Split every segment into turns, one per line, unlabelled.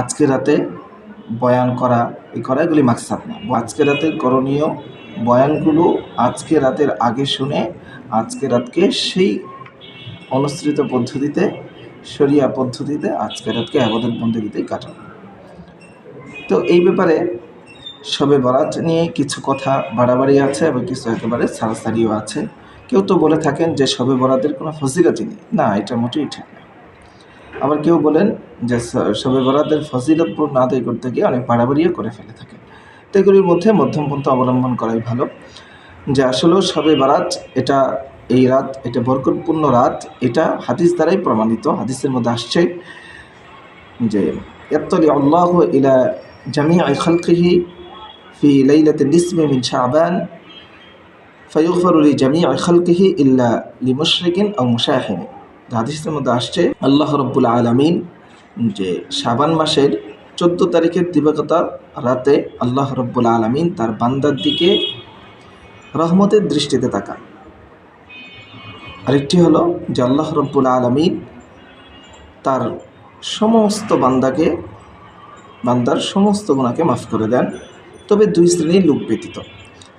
আজকে রাতে বয়ান করা, এই করা এগুলি মাকসাদ না। আজকে রাতে করণীয় বয়ানগুলো আজকে রাতের আগে শুনে আজকে রাতকে সেই অনুসৃত পদ্ধতিতে সরিয়া পদ্ধতিতে আজকে রাতকে আবাদত বন্দীতেই কাটানো। তো এই ব্যাপারে সবে বরাত নিয়ে কিছু কথা বাড়াবাড়ি আছে এবং কিছু একেবারে ছাড়াছাড়িও আছে। কেউ তো বলে থাকেন যে সবে বরাতের কোনো ফজিলতই নেই। না, এটা মোটেই ঠিক না। আবার কেউ বলেন যে শবে বরাতের ফজিলত পূর্ণ আদায় করতে গিয়ে অনেক বাড়াবাড়িও করে ফেলে থাকেন। তো এগুলির মধ্যে মধ্যম পন্থা অবলম্বন করাই ভালো। যে আসলেও শবে বারাত এটা, এই রাত এটা বরকতপূর্ণ রাত, এটা হাদিস দ্বারাই প্রমাণিত, হাদিসের মধ্যে আসছে যে এত্তলি আল্লাহ ইলা জামি আই খালকিহি ফি লাইলাত নিসমি মিন শাবান, ফায়ুগফারু লি জামি খালকিহি ইল্লা লিমুশরিকিন আও মুশাহিন হাদিসের মধ্যে আসছে, আল্লাহ রব্বুল আলামিন যে শাবান মাসের চোদ্দ তারিখের দিবাগতা রাতে আল্লাহ রব্বুল আলামিন তার বান্দার দিকে রহমতের দৃষ্টিতে তাকান। আরেকটি হলো যে আল্লাহ রব্বুল আলমিন তার সমস্ত বান্দাকে, বান্দার সমস্ত গুণাকে মাফ করে দেন। তবে দুই শ্রেণির লোক ব্যতীত।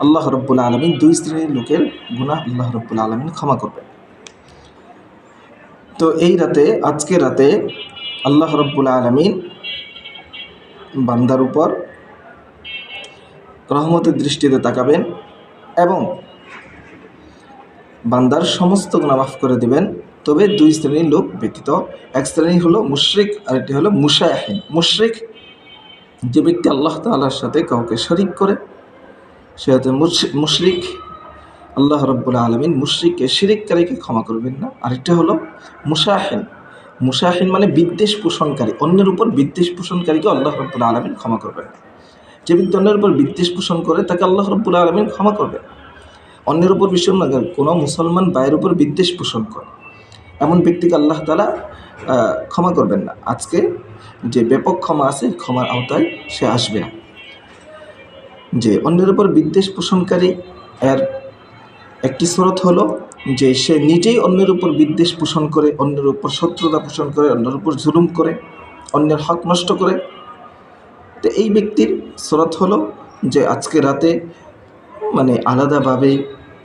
আল্লাহ রব্বুল আলমিন দুই শ্রেণির লোকের গুণা আল্লাহ রব্বুল আলমিন ক্ষমা করবেন। তো এই রাতে, আজকে রাতে আল্লাহ রব্বুল আলমিন বান্দার উপর রহমতের দৃষ্টিতে তাকাবেন এবং বান্দার সমস্ত গুণা মাফ করে দিবেন। তবে দুই শ্রেণির লোক ব্যতীত, এক শ্রেণি হলো মুশরিক, আরেকটি হলো মুশাহিন মুশরিক যে ব্যক্তি আল্লাহ তাআলার সাথে কাউকে শরিক করে, সে হয়তো মুশরিক। আল্লাহ রব্বুল আলমিন মুশরিককে, শিরিককারীকে ক্ষমা করবেন না। আরেকটা হলো মুশাহিন মুশাহিন মানে বিদ্বেষ পোষণকারী। অন্যের উপর বিদ্বেষ পোষণকারীকে আল্লাহ রব্বুল আলমিন ক্ষমা করবেন। না যে ব্যক্তি অন্যের উপর বিদ্বেষ পোষণ করে, তাকে আল্লাহ রব্বুল আলমিন ক্ষমা করবেন। অন্যের উপর না কোনো মুসলমান ভাইয়ের উপর বিদ্বেষ পোষণ করে। এমন ব্যক্তিকে আল্লাহ তালা ক্ষমা করবেন না। আজকে যে ব্যাপক ক্ষমা আছে ক্ষমার আওতায় সে আসবে না। যে অন্যের উপর বিদ্বেষ পোষণকারী, এর একটি স্রোত হলো যে সে নিজেই অন্যের উপর বিদ্বেষ পোষণ করে, অন্যের উপর শত্রুতা পোষণ করে, অন্যের উপর জুলুম করে, অন্যের হক নষ্ট করে। তো এই ব্যক্তির স্রোত হলো যে আজকে রাতে মানে আলাদাভাবে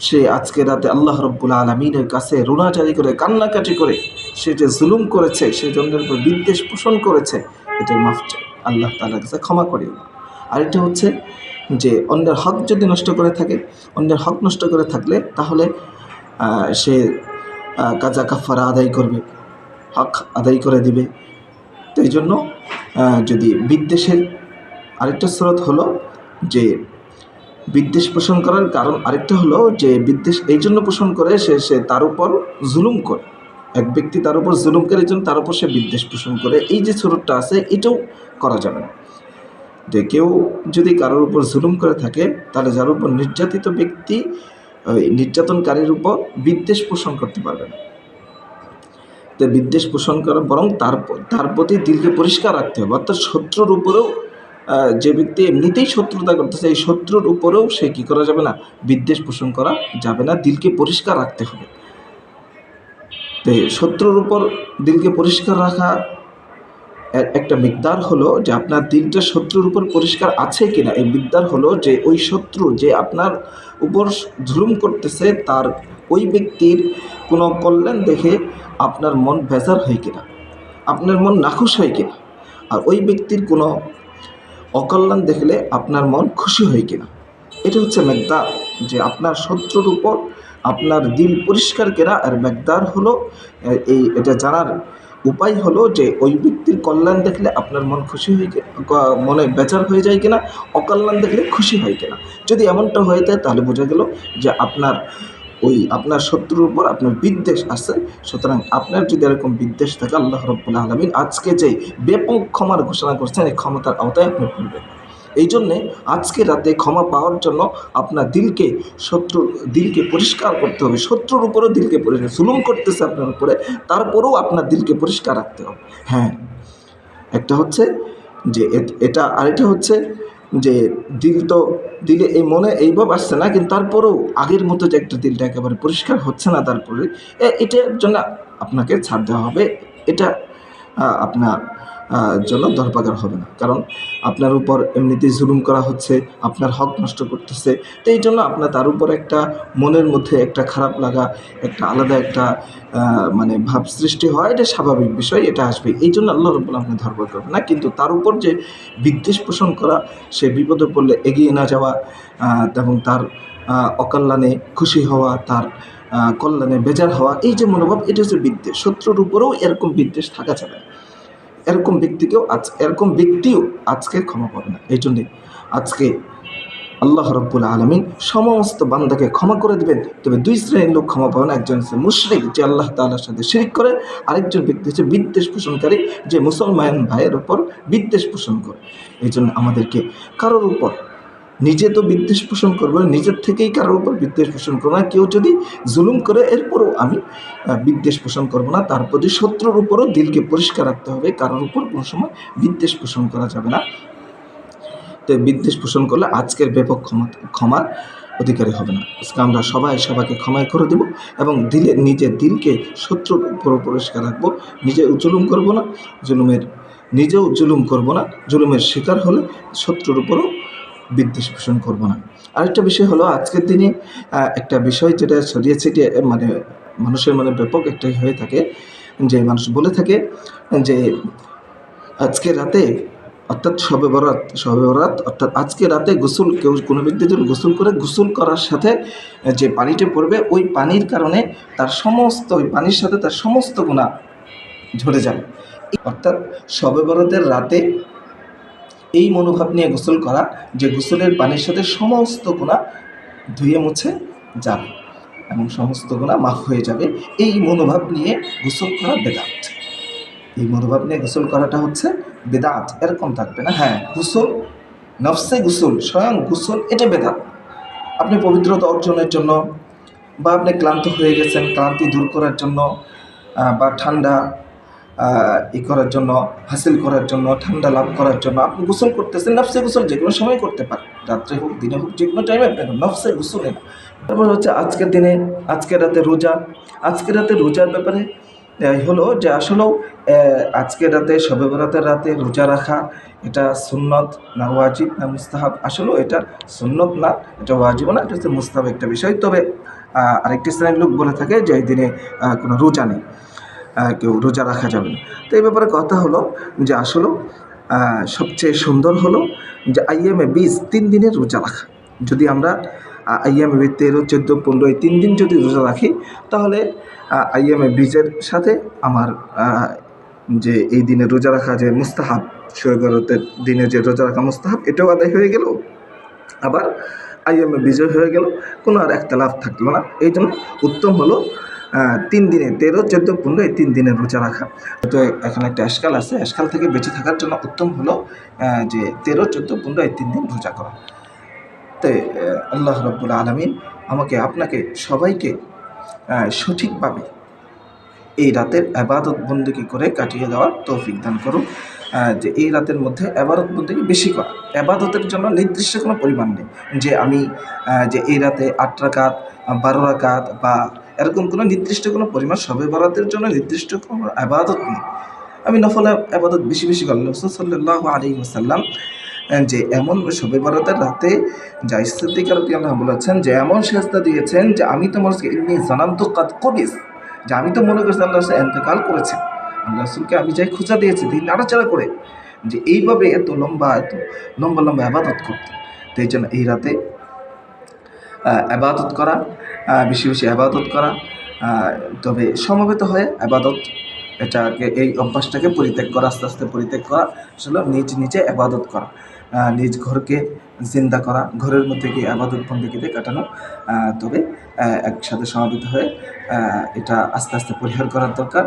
সে আজকে রাতে আল্লাহ রব্বুল আলমিনের কাছে রুনাচারি করে, কান্নাকাটি করে, সে যে জুলুম করেছে, সে জনের উপর বিদ্বেষ পোষণ করেছে, এটার মাফ আল্লাহ তালার কাছে ক্ষমা করে আর এটা হচ্ছে যে অন্যের হক যদি নষ্ট করে থাকে, অন্যের হক নষ্ট করে থাকলে তাহলে সে কাজা কাফারা আদায় করবে, হক আদায় করে দিবে। তো এই জন্য যদি বিদ্বেষের আরেকটা স্রোত হলো যে বিদ্বেষ পোষণ করার কারণ আরেকটা হলো যে বিদ্বেষ এই জন্য পোষণ করে সে সে তার উপর জুলুম করে। এক ব্যক্তি তার উপর জুলুম করে জন্য তার উপর সে বিদ্বেষ পোষণ করে। এই যে স্রোতটা আছে, এটাও করা যাবে না। যে কেউ যদি কারোর উপর জুলুম করে থাকে, তাহলে যার উপর নির্যাতিত ব্যক্তি নির্যাতনকারীর উপর বিদ্বেষ পোষণ করতে পারবে না। তো বিদ্বেষ পোষণ করা বরং তার তার প্রতি দিলকে পরিষ্কার রাখতে হবে। অর্থাৎ শত্রুর উপরেও যে ব্যক্তি এমনিতেই শত্রুতা করতেছে, এই শত্রুর উপরেও সে কী করা যাবে না? বিদ্বেষ পোষণ করা যাবে না। দিলকে পরিষ্কার রাখতে হবে। তো শত্রুর উপর দিলকে পরিষ্কার রাখা একটা মিকদার হলো যে আপনার দিলটা শত্রুর উপর পরিষ্কার আছে কিনা। এই মিকদার হলো যে ওই শত্রু যে আপনার উপর জুলুম করতেছে, তার ওই ব্যক্তির কোনো কল্যাণ দেখে আপনার মন বেজার হয় কিনা, আপনার মন নাখুশ হয় কিনা, আর ওই ব্যক্তির কোনো অকল্যাণ দেখলে আপনার মন খুশি হয় কিনা। এটা হচ্ছে মেকদার, যে আপনার শত্রুর উপর আপনার দিল পরিষ্কার কেনা। আর মেঘদার হলো এই, এটা জানার উপায় হলো যে ওই ব্যক্তির কল্যাণ দেখলে আপনার মন খুশি হয়ে মনে বেচার হয়ে যায় কিনা, অকল্যাণ দেখলে খুশি হয় কিনা। যদি এমনটা হয়ে যায়, তাহলে বোঝা গেল যে আপনার ওই আপনার শত্রুর উপর আপনার বিদ্বেষ আছে। সুতরাং আপনার যদি এরকম বিদ্বেষ থাকে, আল্লাহ রব্বুল আলমিন আজকে যে ব্যাপক ক্ষমার ঘোষণা করছেন, এই ক্ষমতার আওতায় আপনি পড়বেন। এই জন্যে আজকে রাতে ক্ষমা পাওয়ার জন্য আপনার দিলকে শত্রুর, দিলকে পরিষ্কার করতে হবে। শত্রুর উপরেও দিলকে পরিষ্কার, জুলুম করতেছে আপনার উপরে, তারপরেও আপনার দিলকে পরিষ্কার রাখতে হবে। হ্যাঁ একটা হচ্ছে যে এটা আরেকটা হচ্ছে যে দিল তো, দিলে এই মনে এইভাবে আসছে না, কিন্তু তারপরেও আগের মতো যে একটা দিলটা একেবারে পরিষ্কার হচ্ছে না, তারপরে এটার জন্য আপনাকে ছাড় দেওয়া হবে। এটা আপনার জন্য দরপাগার হবে না। কারণ আপনার উপর এমনিতেই জুলুম করা হচ্ছে, আপনার হক নষ্ট করতেছে। তো এই জন্য আপনার তার উপর একটা মনের মধ্যে একটা খারাপ লাগা, একটা আলাদা একটা মানে ভাব সৃষ্টি হয়। এটা স্বাভাবিক বিষয়, এটা আসবে। এই জন্য আল্লাহ রব্বুল আপনি ধরপার করবেন না। কিন্তু তার উপর যে বিদ্বেষ পোষণ করা, সে বিপদে পড়লে এগিয়ে না যাওয়া এবং তার অকল্যাণে খুশি হওয়া, তার কল্যাণে বেজার হওয়া, এই যে মনোভাব, এটা হচ্ছে বিদ্বেষ। শত্রুর উপরেও এরকম বিদ্বেষ থাকা যাবে। এরকম ব্যক্তিকেও আজ, এরকম ব্যক্তিও আজকে ক্ষমা পাবে না। এই জন্যে আজকে আল্লাহ রব্বুল আলমিন সমস্ত বান্দাকে ক্ষমা করে দেবেন। তবে দুই শ্রেণির লোক ক্ষমা পাবে না। একজন হচ্ছে মুশরিক, যে আল্লাহ তাআলার সাথে শিরিক করে, আরেকজন ব্যক্তি হচ্ছে বিদ্বেষ পোষণকারী, যে মুসলমান ভাইয়ের উপর বিদ্বেষ পোষণ করে। এই জন্য আমাদেরকে কারোর উপর নিজে তো বিদ্বেষ পোষণ করব না, নিজের থেকেই কারোর উপর বিদ্বেষ পোষণ করব না। কেউ যদি জুলুম করে এরপরও আমি বিদ্বেষ পোষণ করব না। তার প্রতি শত্রুর উপরও দিলকে পরিষ্কার রাখতে হবে কারোর উপর কোনো সময় বিদ্বেষ পোষণ করা যাবে না। তো বিদ্বেষ পোষণ করলে আজকের ব্যাপক ক্ষমা ক্ষমার অধিকারী হবে না। আজকে আমরা সবাই সবাইকে ক্ষমা করে দেব এবং দিলে নিজের দিলকে শত্রুর উপর পরিষ্কার রাখব। নিজে জুলুম করব না জুলুমের নিজেও জুলুম করব না। জুলুমের শিকার হলে শত্রুর উপরও বিদ্বেষ পোষণ করব না। আরেকটা বিষয় হলো, আজকের দিনে একটা বিষয় যেটা ছড়িয়ে ছিটিয়ে মানে মানুষের মনে ব্যাপক একটাই হয়ে থাকে, যে মানুষ বলে থাকে যে, আজকে রাতে অর্থাৎ শবে বরাত শবে বরাত অর্থাৎ আজকে রাতে গোসল, কেউ কোনো ব্যক্তি যদি গোসল করে, গোসল করার সাথে যে পানিটা পড়বে, ওই পানির কারণে তার সমস্ত, ওই পানির সাথে তার সমস্ত গুণা ঝরে যাবে অর্থাৎ শবে বরাতের রাতে এই মনোভাব নিয়ে গোসল করা, যে গোসলের পানির সাথে সমস্ত গোনা ধুয়ে মুছে যাবে এবং সমস্ত গোনা মাফ হয়ে যাবে। এই মনোভাব নিয়ে গোসল করা বেদাত। এই মনোভাব নিয়ে গোসল করাটা হচ্ছে বেদাত, এরকম থাকবে না। হ্যাঁ গোসল, নফসে গোসল, স্বয়ং গোসল, এটা বেদাত। আপনি পবিত্রতা অর্জনের জন্য বা আপনি ক্লান্ত হয়ে গেছেন, ক্লান্তি দূর করার জন্য বা ঠান্ডা ই করার জন্য হাসিল করার জন্য ঠান্ডা লাভ করার জন্য আপনি গোসল করতেছেন নফসে গোসল যে কোনো সময় করতে পারেন। রাত্রে হোক দিনে হোক যে কোনো টাইমে আপনি নফসে গোসলে না তারপর হচ্ছে আজকের দিনে আজকের রাতে রোজা। আজকের রাতে রোজার ব্যাপারে হলো যে আসলেও আহ, আজকের রাতে সবে বরাতের রাতে রোজা রাখা এটা সুন্নত না ওয়াজিব না মুস্তাহাব? আসলেও এটা সুন্নত না এটা ওয়াজিব না এটা হচ্ছে মুস্তাহাব একটা বিষয়। তবে আরেকটি শ্রেণির লোক বলে থাকে যে এই দিনে কোনো রোজা নেই। কেউ রোজা রাখা যাবে না। তো এই ব্যাপারে কথা হলো যে আসলেও আহ, সবচেয়ে সুন্দর হলো যে আইএমএ বিশ তিন দিনের রোজা রাখা। যদি আমরা আইএমএ তেরো চোদ্দ পনেরো এই তিন দিন যদি রোজা রাখি তাহলে আইএমএ বিজের সাথে আমার যে এই দিনে রোজা রাখা যে মুস্তাহাব সৈবরতের দিনে যে রোজা রাখা মুস্তাহাব এটাও আদায় হয়ে গেল। আবার আইএমএ বিজয় হয়ে গেল। কোনো আর একটা লাভ থাকল না। এই জন্য উত্তম হলো তিন দিনে তেরো চোদ্দ পনেরো এই তিন দিনের রোজা রাখা। তো এখানে একটা অ্যাসকাল আছে। অ্যাসকাল থেকে বেঁচে থাকার জন্য উত্তম হলো যে তেরো চোদ্দ পনেরো এই তিন দিন রোজা করা। আহ, আল্লাহ রব্বুল আলমিন আমাকে আপনাকে সবাইকে সঠিকভাবে এই রাতের আবাদত বন্দিকে করে কাটিয়ে দেওয়ার তৌফিক দান করুন যে এই রাতের মধ্যে আবাদত বন্দিকে বেশি করা। আবাদতের জন্য নির্দিষ্ট কোনো পরিমাণ নেই। যে আমি যে এই রাতে আট রাকাত বারো রাকাত বা এরকম কোনো নির্দিষ্ট কোনো পরিমাণ সবে বরাতের জন্য নির্দিষ্ট কোনো আবাদত নেই। আমি নফল আবাদত বেশি বেশি করলাম। সাল্লাহ আলী ওসাল্লাম যে এমন সবে বরাতের রাতে যা জাইসিদ্দিকার আল্লাহ বলেছেন, যে এমন সেজদা দিয়েছেন যে আমি তোমার ইন্নি জানান্ত কাদ কবিস, যে আমি তো মনে করছি আল্লাহ এন্তেকাল করেছেন আল্লাহ রসুলকে আমি যাই খোঁজা দিয়েছি তিনি নাড়াচাড়া করে, যে এইভাবে এত লম্বা এত লম্বা লম্বা আবাদত করতেন তো এই জন্য এই রাতে আবাদত করা বেশি বেশি আবাদত করা তবে সমবেত হয়ে আবাদত, এটাকে, এই অভ্যাসটাকে পরিত্যাগ করা, আস্তে আস্তে পরিত্যাগ করা, আসলে নিজ নিজে আবাদত করা নিজ ঘরকে জিন্দা করা, ঘরের মধ্যে গিয়ে আবাদত বন্দীকে কাটানো তবে একসাথে সমাবেত হয়ে এটা আস্তে আস্তে পরিহার করার দরকার